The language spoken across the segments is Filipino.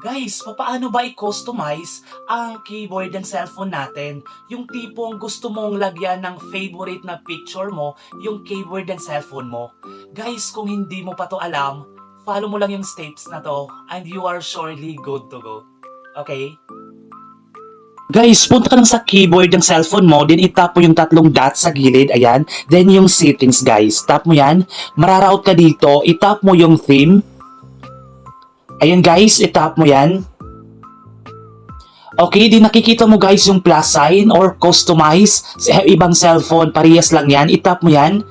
Guys, paano ba i-customize ang keyboard ng cellphone natin? Yung tipong gusto mong lagyan ng favorite na picture mo, yung keyboard ng cellphone mo. Guys, kung hindi mo pa to alam, follow mo lang yung steps na to and you are surely good to go. Okay? Guys, punta ka lang sa keyboard ng cellphone mo, then itap mo yung tatlong dots sa gilid, ayan. Then yung settings, guys. Tap mo yan. Mararaot ka dito, itap mo yung theme. Ayan guys, itap mo yan. Okay, di nakikita mo guys yung plus sign or customize sa ibang cellphone, parehas lang yan. Itap mo yan.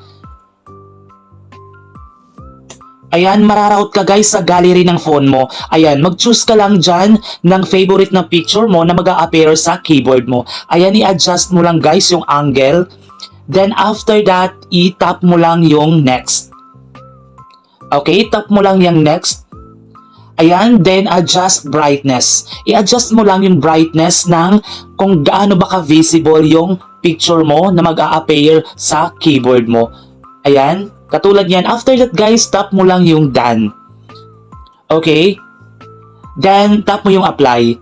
Ayan, mararaot ka guys sa gallery ng phone mo. Ayan, mag-choose ka lang dyan ng favorite na picture mo na mag appear sa keyboard mo. Ayan, i-adjust mo lang guys yung angle. Then after that, i-tap mo lang yung next. Okay, tap mo lang yung next. Ayan, then adjust brightness. I-adjust mo lang yung brightness ng kung gaano ba ka-visible yung picture mo na mag appear sa keyboard mo. Ayan, katulad yan. After that guys, tap mo lang yung done. Okay? Then, tap mo yung apply.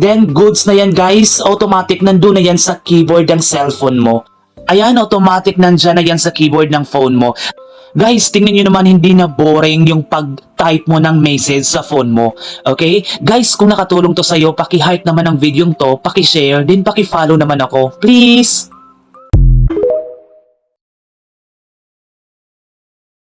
Then, goods na yan guys. Automatic nandun na yan sa keyboard ng cellphone mo. Ayan, automatic nandyan na yan sa keyboard ng phone mo. Guys, tingnan nyo naman hindi na boring yung pag-type mo ng message sa phone mo. Okay? Guys, kung nakatulong to sa'yo, paki-heart naman ang video to, paki-share, din paki-follow naman ako. Please!